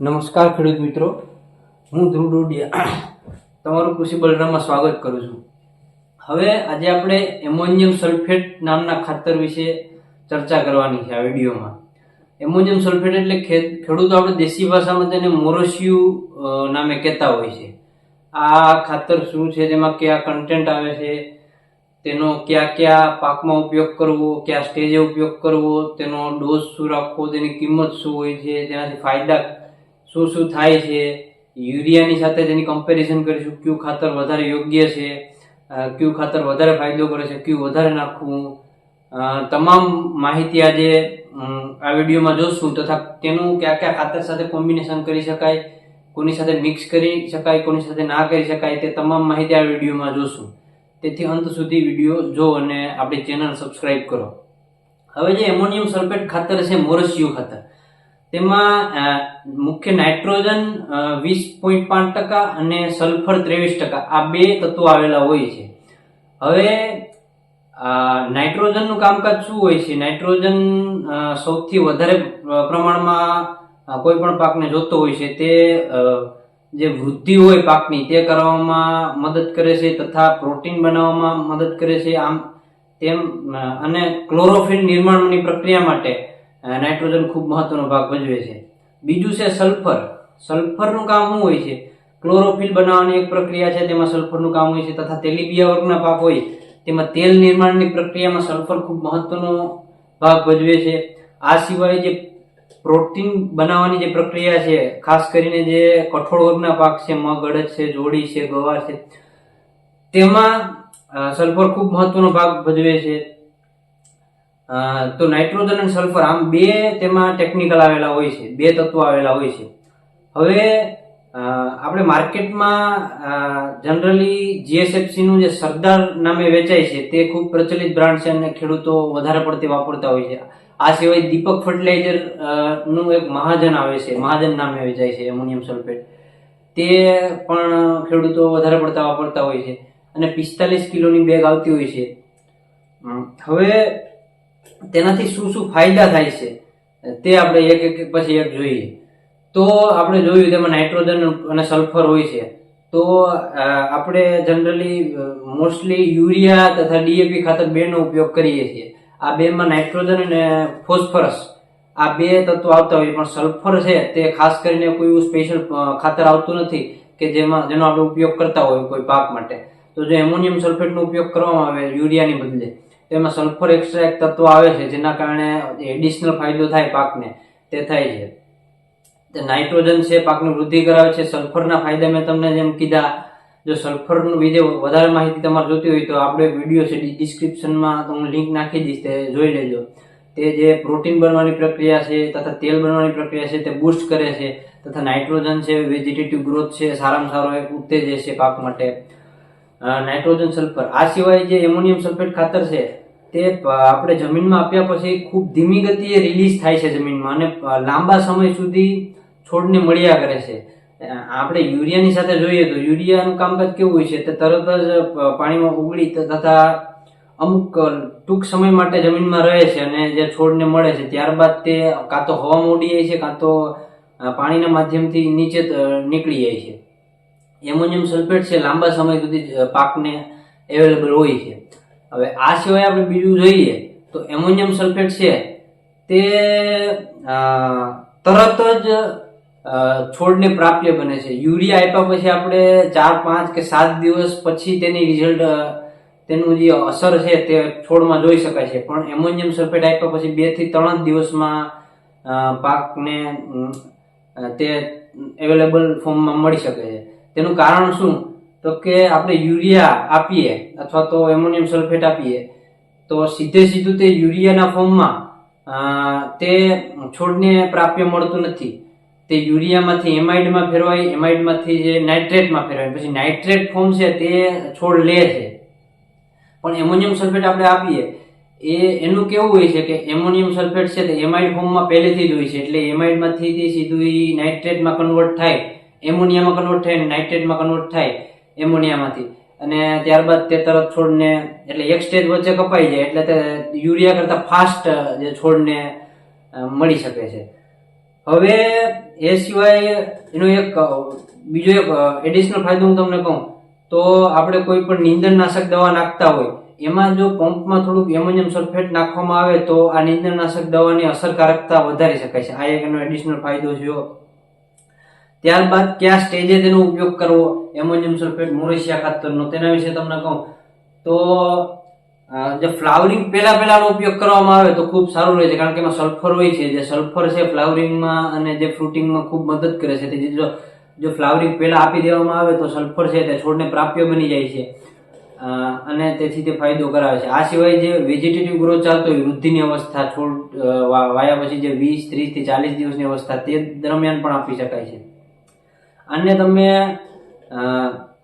નમસ્કાર ખેડૂત મિત્રો. હું ધ્રુવ ડોડિયા. તમારું કૃષિ બલરામમાં સ્વાગત કરું છું. હવે આજે આપણે એમોનિયમ સલ્ફેટ નામના ખાતર વિશે ચર્ચા કરવાની છે આ વિડીયોમાં. એમોનિયમ સલ્ફેટ એટલે ખેડૂતો આપણે દેશી ભાષામાં તેને મોરસિયું નામે કહેતા હોય છે. આ ખાતર શું છે, તેમાં કયા કન્ટેન્ટ આવે છે, તેનો કયા કયા પાકમાં ઉપયોગ કરવો, કયા સ્ટેજે ઉપયોગ કરવો, તેનો ડોઝ શું રાખવો, તેની કિંમત શું હોય છે, તેનાથી ફાયદા શું શું થાય છે? યુરિયાની સાથે તેની કમ્પેરિઝન કરીશું. કયું ખાતર વધારે યોગ્ય છે? કયું ખાતર વધારે ફાયદો કરે છે? કયું વધારે નાખવું? તમામ માહિતી આજે આ વિડીયોમાં જોશું તથા તેનું કયા કયા ખાતર સાથે કોમ્બિનેશન કરી શકાય, કોની સાથે મિક્સ કરી શકાય, કોની સાથે ના કરી શકાય તે તમામ માહિતી આ વિડીયોમાં જોશું. તેથી અંત સુધી વીડિયો જો અને આપણી ચેનલ સબસ્ક્રાઇબ કરો. હવે જે એમોનિયમ સલ્ફેટ ખાતર છે, મોરસિયું ખાતર. તેમાં મુખ્ય નાઇટ્રોજન વીસ પોઈન્ટ પાંચ ટકા અને સલ્ફર ત્રેવીસ ટકા. આ બે તત્વો આવેલા હોય છે. હવે નાઇટ્રોજનનું કામકાજ શું હોય છે? નાઇટ્રોજન સૌથી વધારે પ્રમાણમાં કોઈ પણ પાકને જોતો હોય છે તે જે વૃદ્ધિ હોય પાકની તે કરવામાં મદદ કરે છે તથા પ્રોટીન બનાવવામાં મદદ કરે છે. આમ તેમ અને ક્લોરોફિલ નિર્માણની પ્રક્રિયા માટે નાઇટ્રોજન ખૂબ મહત્વનો ભાગ ભજવે છે. બીજું છે સલ્ફર. સલ્ફરનું કામ શું હોય છે? ક્લોરોફિલ બનાવવાની એક પ્રક્રિયા છે, તેમાં સલ્ફરનું કામ હોય છે તથા તેલીબિયા વર્ગના પાક હોય, તેમાં તેલ નિર્માણની પ્રક્રિયામાં સલ્ફર ખૂબ મહત્વનો ભાગ ભજવે છે. આ સિવાય જે પ્રોટીન બનાવવાની જે પ્રક્રિયા છે, ખાસ કરીને જે કઠોળ વર્ગના પાક છે, મગ, અડદ છે, જોડી છે, ગવાર છે, તેમાં સલ્ફર ખૂબ મહત્વનો ભાગ ભજવે છે. તો નાઇટ્રોજન અને સલ્ફર આમ બે તેમાં ટેકનિકલ આવેલા હોય છે, બે તત્વો આવેલા હોય છે. હવે આપણે માર્કેટમાં જનરલી જીએસએફસીનું જે સરદાર નામે વેચાય છે, તે ખૂબ પ્રચલિત બ્રાન્ડ છે અને ખેડૂતો વધારે પડતી વાપરતા હોય છે. આ સિવાય દીપક ફર્ટિલાઇઝરનું એક મહાજન આવે છે, મહાજન નામે વેચાય છે એમોનિયમ સલ્ફેટ તે પણ ખેડૂતો વધારે પડતા વાપરતા હોય છે અને પિસ્તાલીસ કિલોની બેગ આવતી હોય છે. હવે તેનાથી શું શું ફાયદા થાય છે? તે આપણે એક એક પછી એક જોઈએ. તો આપણે જોયું તેમાં નાઇટ્રોજન અને સલ્ફર હોય છે. તો આપણે જનરલી મોસ્ટલી યુરિયા તથા ડીએપી ખાતર બેનો ઉપયોગ કરીએ છીએ. આ બેમાં નાઇટ્રોજન અને ફોસ્ફરસ, આ બે તત્વો આવતા હોય પણ સલ્ફર છે તે ખાસ કરીને કોઈ એવું સ્પેશિયલ ખાતર આવતું નથી કે જેમાં, જેનો આપણે ઉપયોગ કરતા હોય કોઈ પાક માટે. તો જો એમોનિયમ સલ્ફેટનો ઉપયોગ કરવામાં આવે યુરિયાની બદલે. તો એમાં સલ્ફર એક્સ્ટ્રા એક તત્વ આવે છે, જેના કારણે એડિશનલ ફાયદો થાય પાકને, તે થાય છે. નાઇટ્રોજન છે, પાકની વૃદ્ધિ કરાવે છે. સલ્ફરના ફાયદા મેં તમને જેમ કીધા, જો સલ્ફરનું વિશે વધારે માહિતી તમારે જોતી હોય તો આપણે વીડિયો છે ડિસ્ક્રિપ્શનમાં તમને લિંક નાખી દઈશ, તે જોઈ લેજો. તે જે પ્રોટીન બનવાની પ્રક્રિયા છે, તથા તેલ બનવાની પ્રક્રિયા છે, તે બૂસ્ટ કરે છે, તથા નાઇટ્રોજન છે વેજીટેટિવ ગ્રોથ છે, સારામાં સારો એક ઉત્તેજે છે પાક માટે. Nitrogen sulphur. આ સિવાય જે એમોનિયમ સલ્ફેટ ખાતર છે, તે આપણે જમીનમાં આપ્યા પછી ખૂબ ધીમી ગતિએ રિલીઝ થાય છે જમીનમાં અને લાંબા સમય સુધી છોડને મળ્યા કરે છે. આપણે યુરિયાની સાથે જોઈએ તો યુરિયાનું કામકાજ કેવું હોય છે, તે તરત જ પાણીમાં ઉગડી તથા અમુક ટૂંક સમય માટે જમીનમાં રહે છે અને જે છોડને મળે છે, ત્યારબાદ તે કાં તો હવામાં ઉડી જાય છે, કાં તો પાણીના માધ્યમથી નીચે નીકળી જાય છે. એમોનિયમ સલ્ફેટ છે, લાંબા સમય સુધી પાકને અવેલેબલ હોય છે. હવે આ સિવાય આપણે બીજું જોઈએ તો એમોનિયમ સલ્ફેટ છે તે તરત જ છોડને પ્રાપ્ય બને છે. યુરિયા આપ્યા પછી આપણે ચાર, પાંચ કે સાત દિવસ પછી તેની રિઝલ્ટ તેનું જે અસર છે તે છોડમાં જોઈ શકાય છે. પણ એમોનિયમ સલ્ફેટ આપ્યા પછી બેથી ત્રણ દિવસમાં પાકને તે અવેલેબલ ફોર્મમાં મળી શકે છે. તેનું કારણ શું? તો કે આપણે યુરિયા આપીએ અથવા તો એમોનિયમ સલ્ફેટ આપીએ, તો સીધે સીધું તે યુરિયાના ફોર્મમાં તે છોડને પ્રાપ્ય મળતું નથી. તે યુરિયામાંથી એમાઇડમાં ફેરવાય, એમાઇડમાંથી જે નાઇટ્રેટમાં ફેરવાય, પછી નાઇટ્રેટ ફોર્મ છે તે છોડ લે છે. પણ એમોનિયમ સલ્ફેટ આપણે આપીએ, એ, એનું કેવું હોય છે કે એમોનિયમ સલ્ફેટ છે તે એમાઇડ ફોર્મમાં પહેલેથી જ હોય છે, એટલે એમાઇડમાંથી તે સીધું એ નાઇટ્રેટમાં કન્વર્ટ થાય. એમોનિયામાં કન્વર્ટ થાય, નાઇટ્રેટમાં કન્વર્ટ થાય એમોનિયામાંથી. અને ત્યારબાદ તે તરત છોડને, એટલે એક સ્ટેજ વચ્ચે કપાઈ જાય, એટલે તે યુરિયા કરતાં ફાસ્ટ જે છોડને મળી શકે છે. હવે એ સિવાય એનો એક બીજો એક એડિશનલ ફાયદો હું તમને કહું, તો આપણે કોઈ પણ નીંદણનાશક દવા નાખતા હોય, એમાં જો પંપમાં થોડુંક એમોનિયમ સલ્ફેટ નાખવામાં આવે તો આ નીંદણનાશક દવાની અસરકારકતા વધારી શકાય છે. આ એક એનો એડિશનલ ફાયદો છે ત્યારબાદ કયા સ્ટેજે તેનો ઉપયોગ કરવો? એમોનિયમ સલ્ફેટ મોરેશિયા ખાતરનો, તેના વિશે તમને કહું. તો જે ફ્લાવરિંગ પહેલા પહેલાનો ઉપયોગ કરવામાં આવે તો ખૂબ સારું રહે છે, કારણ કે એમાં સલ્ફર હોય છે. જે સલ્ફર છે ફ્લાવરિંગમાં અને જે ફ્રૂટિંગમાં ખૂબ મદદ કરે છે. તેથી જો જો ફ્લાવરિંગ પહેલાં આપી દેવામાં આવે તો સલ્ફર છે તે છોડને પ્રાપ્ય બની જાય છે. અને તેથી તે ફાયદો કરાવે છે. આ સિવાય જે વેજીટેટિવ ગ્રોથ ચાલતો હોય, વૃદ્ધિની અવસ્થા, છોડ વાયા પછી જે વીસ ત્રીસથી ચાલીસ દિવસની અવસ્થા, તે દરમિયાન પણ આપી શકાય છે. અને તમે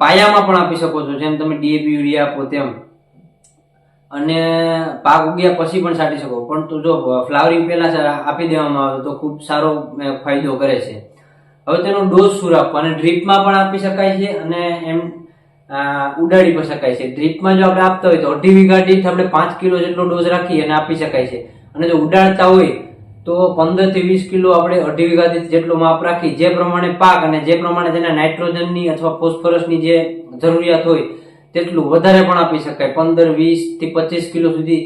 પાયામાં પણ આપી શકો છો, જેમ તમે ડીએપી યુરિયા આપો તેમ. અને પાક ઉગ્યા પછી પણ છાંટી શકો, પણ તો જો ફ્લાવરિંગ પહેલા આપી દેવામાં આવે તો ખૂબ સારો ફાયદો કરે છે. હવે તેનો ડોઝ શું રાખવો? અને ડ્રીપમાં પણ આપી શકાય છે અને એમ ઉડાડી પણ શકાય છે. ડ્રીપમાં જો આપણે આપતા હોય તો અઢી વીઘા દીઠ આપણે પાંચ કિલો જેટલો ડોઝ રાખી અને આપી શકાય છે. અને જો ઉડાડતા હોય તો પંદરથી વીસ કિલો આપણે અઢી વીઘા જેટલું માપ રાખી, જે પ્રમાણે પાક અને જે પ્રમાણે તેના નાઇટ્રોજનની અથવા ફોસ્ફરસની જે જરૂરિયાત હોય, તેટલું વધારે પણ આપી શકાય. પંદર, વીસથી પચીસ કિલો સુધી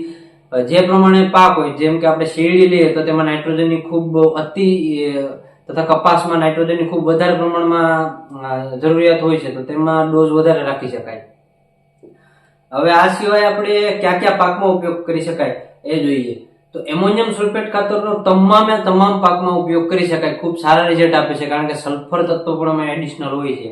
જે પ્રમાણે પાક હોય, જેમ કે આપણે શેરડી લઈએ, તો તેમાં નાઇટ્રોજનની ખૂબ અતિ તથા કપાસમાં નાઇટ્રોજનની ખૂબ વધારે પ્રમાણમાં જરૂરિયાત હોય છે, તો તેમાં ડોઝ વધારે રાખી શકાય. હવે આ સિવાય આપણે કયા કયા પાકમાં ઉપયોગ કરી શકાય, એ જોઈએ. તો એમોનિયમ સલ્ફેટ ખાતરનો તમામે તમામ પાકમાં ઉપયોગ કરી શકાય. ખૂબ સારા રિઝલ્ટ આપે છે, કારણ કે સલ્ફર તત્વ પણ એમાં એડિશનલ હોય છે.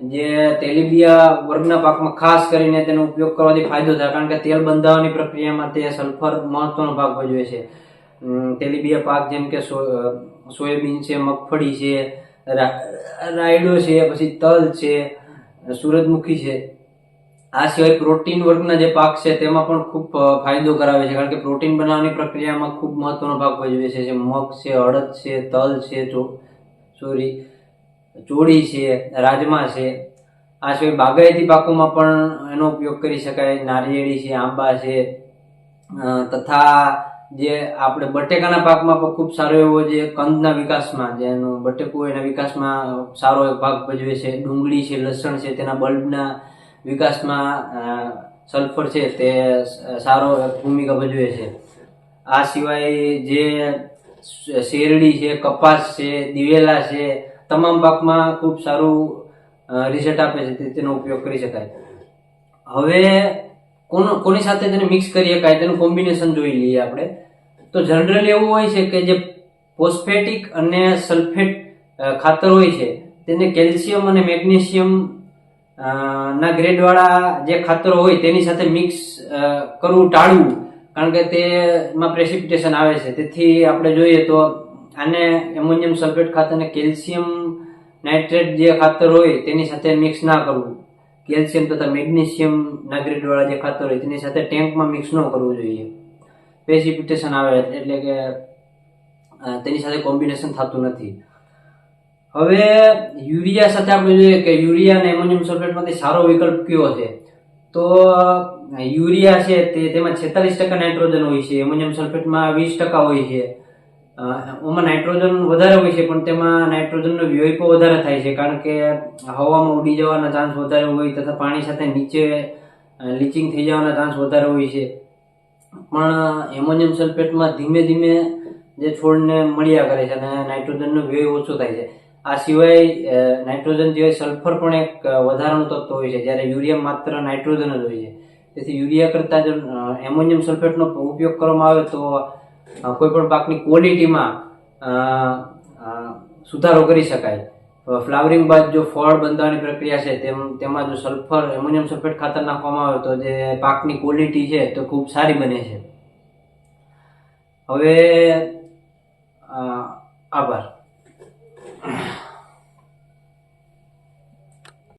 જે તેલીબિયા વર્ગના પાકમાં ખાસ કરીને તેનો ઉપયોગ કરવાથી ફાયદો થાય, કારણ કે તેલ બંધાવવાની પ્રક્રિયામાં તે સલ્ફર મહત્વનો ભાગ ભજવે છે. તેલીબિયા પાક જેમ કે સોયાબીન છે, મગફળી છે રાયડો છે, પછી તલ છે સૂરજમુખી છે. આ સિવાય પ્રોટીન વર્ગના જે પાક છે તેમાં પણ ખૂબ ફાયદો કરાવે છે. કારણ કે પ્રોટીન બનાવવાની પ્રક્રિયામાં ખૂબ મહત્વનો ભાગ ભજવે છે. જે મગ છે, અડદ છે, તલ છે સોરી, ચોળી છે, રાજમા છે. આ સિવાય બાગાયતી પાકોમાં પણ એનો ઉપયોગ કરી શકાય. નારિયેળી છે, આંબા છે તથા જે આપણે બટેકાના પાકમાં પણ ખૂબ સારો એવો જે કંદના વિકાસમાં જેનો બટેકું એના વિકાસમાં સારો ભાગ ભજવે છે. ડુંગળી છે, લસણ છે, તેના બલ્બના વિકાસમાં સલ્ફર છે તે સારો ભૂમિકા ભજવે છે. આ સિવાય જે શેરડી છે, કપાસ છે, દિવેલા છે, તમામ પાકમાં ખૂબ સારું રિઝલ્ટ આપે છે તેનો ઉપયોગ કરી શકાય. હવે કોનો, કોની સાથે તેને મિક્સ કરી શકાય તેનું કોમ્બિનેશન જોઈ લઈએ આપણે. તો જનરલી એવું હોય છે કે જે ફોસ્ફેટિક અને સલ્ફેટ ખાતર હોય છે, તેને કેલ્શિયમ અને મેગ્નેશિયમ ના ગ્રેડ વાળા જે ખાતરો હોય તેની સાથે મિક્સ કરવું ટાળવું, કારણ કે તેમાં પ્રેસિપિટેશન આવે છે. તેથી આપણે જોઈએ તો આને એમોનિયમ સલ્ફેટ ખાતરને કેલ્શિયમ નાઇટ્રેટ જે ખાતર હોય તેની સાથે મિક્સ ના કરવું. કેલ્શિયમ તથા મેગ્નેશિયમ ના ગ્રેડવાળા જે ખાતર હોય તેની સાથે ટેન્કમાં મિક્સ ન કરવું જોઈએ. પ્રેસિપિટેશન આવે એટલે કે તેની સાથે કોમ્બિનેશન થતું નથી. હવે યુરિયા સાથે આપણે જોઈએ કે યુરિયા અને એમોનિયમ સલ્ફેટમાંથી સારો વિકલ્પ કયો છે? તો યુરિયા છે તે તેમાં છેતાલીસ ટકા નાઇટ્રોજન હોય છે, એમોનિયમ સલ્ફેટમાં વીસ ટકા હોય છે. ઓમાં નાઇટ્રોજન વધારે હોય છે, પણ તેમાં નાઇટ્રોજનનો વ્યય પણ વધારે થાય છે, કારણ કે હવામાં ઉડી જવાના ચાન્સ વધારે હોય તથા પાણી સાથે નીચે લીચિંગ થઈ જવાના ચાન્સ વધારે હોય છે. પણ એમોનિયમ સલ્ફેટમાં ધીમે ધીમે જે છોડને મળ્યા કરે છે અને નાઇટ્રોજનનો વ્યય ઓછો થાય છે. આ સિવાય નાઇટ્રોજન સિવાય સલ્ફર પણ એક વધારાનું તત્વ હોય છે, જ્યારે યુરિયા માત્ર નાઇટ્રોજન જ હોય છે. તેથી યુરિયા કરતાં જો એમોનિયમ સલ્ફેટનો ઉપયોગ કરવામાં આવે તો કોઈપણ કોઈ પણ પાકની ક્વોલિટીમાં સુધારો કરી શકાય. ફ્લાવરિંગ બાદ જો ફળ બંધાવવાની પ્રક્રિયા છે, તેમ, તેમાં જો સલ્ફર, એમોનિયમ સલ્ફેટ ખાતર નાખવામાં આવે તો જે પાકની ક્વોલિટી છે, તો ખૂબ સારી બને છે. હવે આભાર.